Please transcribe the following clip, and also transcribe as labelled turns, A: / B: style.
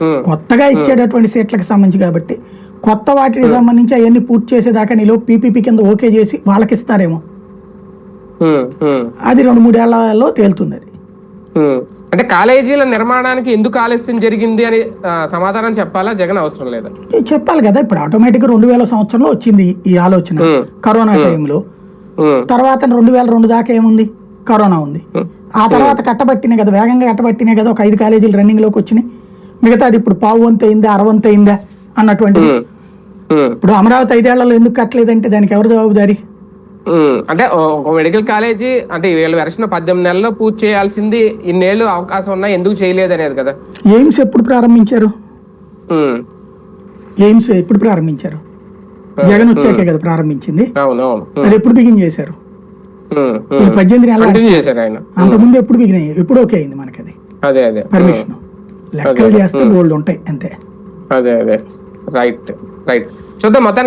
A: కొత్తగా ఇచ్చేటటువంటి సీట్లకు సంబంధించి కాబట్టి కొత్త వాటికి సంబంధించి అవన్నీ పూర్తి చేసేదాకా నీలో పీపీపీ కింద ఓకే చేసి వాళ్ళకి ఇస్తారేమో అది రెండు మూడేళ్ళలో తేలుతుంది అది.
B: అంటే కాలేజీల నిర్మాణానికి ఎందుకు ఆలస్యం జరిగింది అని సమాధానం చెప్పాలా? జగన్ అవసరం లేదా?
A: చెప్పాలి కదా. ఇప్పుడు ఆటోమేటిక్గా రెండు వేల సంవత్సరంలో వచ్చింది ఈ- ఆలోచన. కరోనా టైంలో. తర్వాత రెండు వేల రెండు దాకా ఏముంది? కరోనా ఉంది. ఆ తర్వాత కట్టబట్టినాయి కదా. వేగంగా కట్టబట్టినాయి కదా. ఒక ఐదు కాలేజీలు రన్నింగ్లోకి వచ్చినాయి. మిగతా అది ఇప్పుడు పావు వంతు అయిందా అరవంత అయిందా అన్నటువంటిది.
B: ఉమ్,
A: ఇప్పుడు అమరావతి ఐదేళ్ళలో ఎందుకు కట్టలేదంటే దానికి ఎవరు జవాబుదారి.
B: అంటే ఒక మెడికల్ కాలేజీ అంటే వీళ్ళు వెరసిన పద్దెనిమిది నెలల్లో పూర్తి చేయాల్సింది ఇన్నేళ్ళు అవకాశం ఉన్నా ఎందుకు చేయలేదు అనేది కదా.
A: ఎయిమ్స్ ఎప్పుడు ప్రారంభించారు? ఎయిమ్స్ ఎప్పుడు ప్రారంభించారు? జగన్ వచ్చాకే కదా ప్రారంభించింది. అది ఎప్పుడు బిగిన్ చేశారు. పద్దెనిమిది నెలలు
B: కంటిన్యూ చేశారు ఆయన.
A: అంతకుముందు ఎప్పుడు బిగిన్ ఎప్పుడు ఓకే అయింది మనకి అది
B: అదే. అదే
A: పర్మిషన్ లెక్కలు చేస్తే బోల్డ్ ఉంటాయి అంతే.
B: అదే అదే. రైట్ రైట్ చూద్దాం మొత్తానికి